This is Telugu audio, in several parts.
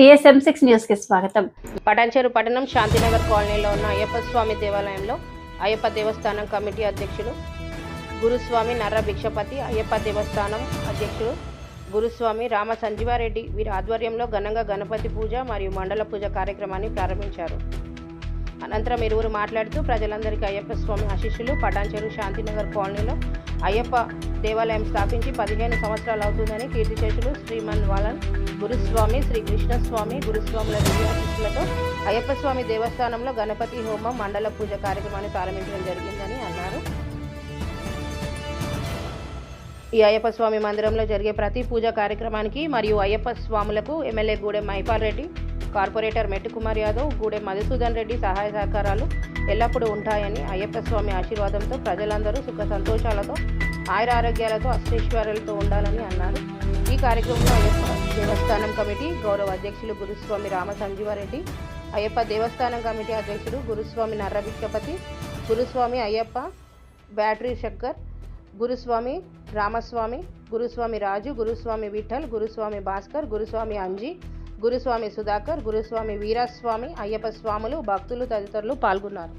టీఎస్ఎం సిక్స్ న్యూస్కి స్వాగతం. పటాన్చేరు పట్టణం శాంతినగర్ కాలనీలో ఉన్న అయ్యప్ప స్వామి దేవాలయంలో అయ్యప్ప దేవస్థానం కమిటీ అధ్యక్షుడు గురుస్వామి నర్ర భిక్షపతి అయ్యప్ప దేవస్థానం అధ్యక్షుడు గురుస్వామి రామ సంజీవారెడ్డి వీరి ఆధ్వర్యంలో ఘనంగా గణపతి పూజ మరియు మండల పూజ కార్యక్రమాన్ని ప్రారంభించారు. అనంతరం ఇరువురు మాట్లాడుతూ ప్రజలందరికీ అయ్యప్ప స్వామి ఆశీస్సులు. పటాన్చెరు శాంతినగర్ కాలనీలో అయ్యప్ప దేవాలయం స్థాపించి పదిహేను సంవత్సరాలు అవుతుందని కీర్తిశేషులు శ్రీమన్ వాలన్ గురుస్వామి శ్రీ కృష్ణస్వామి గురుస్వాముల దివ్యాశీస్సులతో అయ్యప్ప స్వామి దేవస్థానంలో గణపతి హోమం మండల పూజ కార్యక్రమాన్ని ప్రారంభించడం జరిగిందని అన్నారు. ఈ అయ్యప్ప స్వామి మందిరంలో జరిగే ప్రతి పూజా కార్యక్రమానికి మరియు అయ్యప్ప స్వాములకు ఎమ్మెల్యే గూడెం మహిపాల్ రెడ్డి కార్పొరేటర్ మెట్టుకుమార్ యాదవ్ గూడెం మధుసూదన్ రెడ్డి సహాయ సహకారాలు ఎల్లప్పుడూ ఉంటాయని అయ్యప్ప స్వామి ఆశీర్వాదంతో ప్రజలందరూ సుఖ సంతోషాలతో ఆయుర ఆరోగ్యాలతో అష్టైశ్వర్యాలతో ఉండాలని అన్నారు. ఈ కార్యక్రమంలో అయ్యప్ప దేవస్థానం కమిటీ గౌరవ అధ్యక్షులు గురుస్వామి రామ సంజీవారెడ్డి అయ్యప్ప దేవస్థానం కమిటీ అధ్యక్షుడు గురుస్వామి నర్రభిక్షపతి గురుస్వామి అయ్యప్ప బ్యాటరీ శంకర్ గురుస్వామి రామస్వామి గురుస్వామి రాజు గురుస్వామి విఠల్ గురుస్వామి భాస్కర్ గురుస్వామి అంజీ గురుస్వామి సుధాకర్ గురుస్వామి వీరస్వామి అయ్యప్ప స్వాములు భక్తులు తదితరులు పాల్గొన్నారు.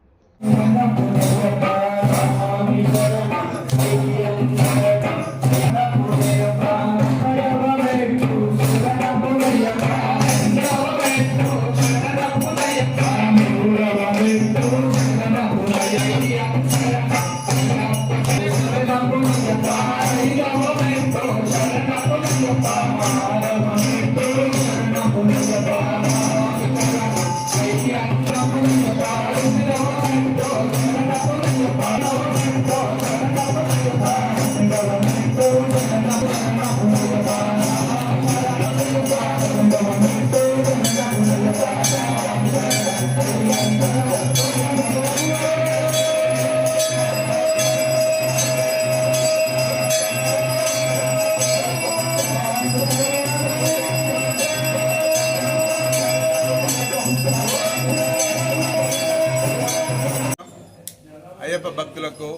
అయ్యప్ప భక్తులకు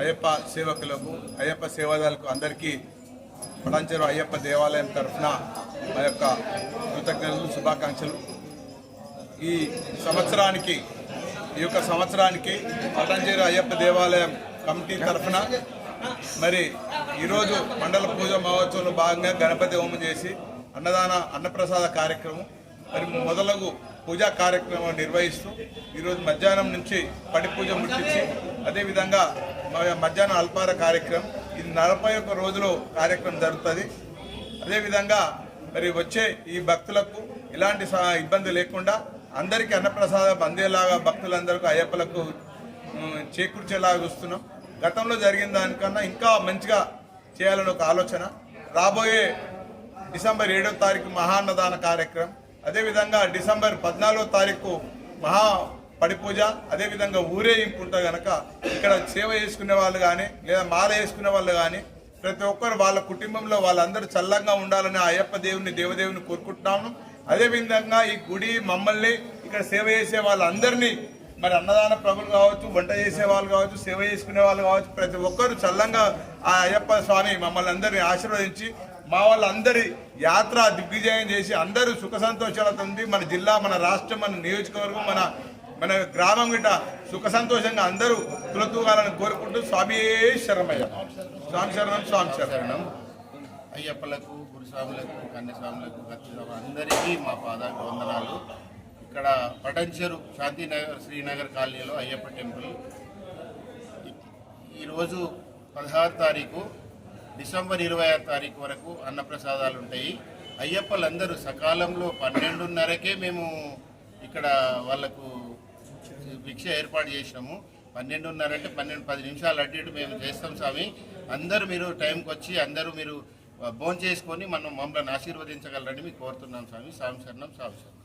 అయ్యప్ప సేవకులకు అయ్యప్ప సేవాదాలకు అందరికీ పటాంచెరు అయ్యప్ప దేవాలయం తరఫున మా యొక్క కృతజ్ఞతలు శుభాకాంక్షలు. ఈ సంవత్సరానికి ఈ యొక్క సంవత్సరానికి పటాంచెరు అయ్యప్ప దేవాలయం కమిటీ తరఫున మరి ఈరోజు మండల పూజ మహోత్సవంలో భాగంగా గణపతి హోమం చేసి అన్నదాన అన్నప్రసాద కార్యక్రమం. మరి మొదలగు పూజా కార్యక్రమం నిర్వహిస్తూ ఈరోజు మధ్యాహ్నం నుంచి పడి పూజ ముట్టించి అదేవిధంగా మధ్యాహ్నం అల్పార కార్యక్రమం. ఇది నలభై ఒక్క రోజులు కార్యక్రమం జరుగుతుంది. అదేవిధంగా మరి వచ్చే ఈ భక్తులకు ఎలాంటి ఇబ్బంది లేకుండా అందరికీ అన్నప్రసాదం అందేలాగా భక్తులందరికీ అయ్యప్పలకు చేకూర్చేలాగా చూస్తున్నాం. గతంలో జరిగిన దానికన్నా ఇంకా మంచిగా చేయాలని ఒక ఆలోచన. రాబోయే డిసెంబర్ ఏడో తారీఖు మహాన్నదాన కార్యక్రమం. అదేవిధంగా డిసెంబర్ పద్నాలుగో తారీఖు మహా పడిపూజ అదేవిధంగా ఊరేగింపు ఉంటుంది కనుక ఇక్కడ సేవ చేసుకునే వాళ్ళు కానీ లేదా మాల వేసుకునే వాళ్ళు కానీ ప్రతి ఒక్కరు వాళ్ళ కుటుంబంలో వాళ్ళందరూ చల్లంగా ఉండాలని అయ్యప్ప దేవుని దేవదేవుని కోరుకుంటున్నాము. అదేవిధంగా ఈ గుడి మమ్మల్ని ఇక్కడ సేవ చేసే వాళ్ళందరినీ మరి అన్నదాన ప్రభులు కావచ్చు వంట చేసే వాళ్ళు కావచ్చు సేవ చేసుకునే వాళ్ళు కావచ్చు ప్రతి ఒక్కరు చల్లంగా ఆ అయ్యప్ప స్వామి మమ్మల్ని అందరినీ ఆశీర్వదించి మా వాళ్ళందరి యాత్ర దిగ్విజయం చేసి అందరూ సుఖ సంతోషాలతో ఉంది మన జిల్లా మన రాష్ట్రం మన నియోజకవర్గం మన మన గ్రామం గిట్ట సుఖ సంతోషంగా అందరూ తులతూగాలని కోరుకుంటూ స్వామి శరణమయ్య. స్వామి శరణం స్వామి శరణం. అయ్యప్పలకు గురుస్వాములకు కన్యస్వాములకు అందరికీ మా పాదాకు వందనాలు. ఇక్కడ పటంచెరు శాంతినగర్ శ్రీనగర్ కాలనీలో అయ్యప్ప టెంపుల్. ఈరోజు పదహారు తారీఖు డిసెంబర్ ఇరవై తారీఖు వరకు అన్నప్రసాదాలు ఉంటాయి అయ్యప్పలందరూ సకాలంలో పన్నెండున్నరకే మేము ఇక్కడ వాళ్ళకు భిక్ష ఏర్పాటు చేసినాము. పన్నెండున్నర అంటే పన్నెండు పది నిమిషాలు అటు ఇటు మేము చేస్తాం స్వామి. అందరూ మీరు టైంకి వచ్చి అందరూ మీరు భోంచేసుకొని మనం మమ్మల్ని ఆశీర్వదించగలరని మీకు కోరుతున్నాం స్వామి. స్వామి శరణం స్వామి శరణం.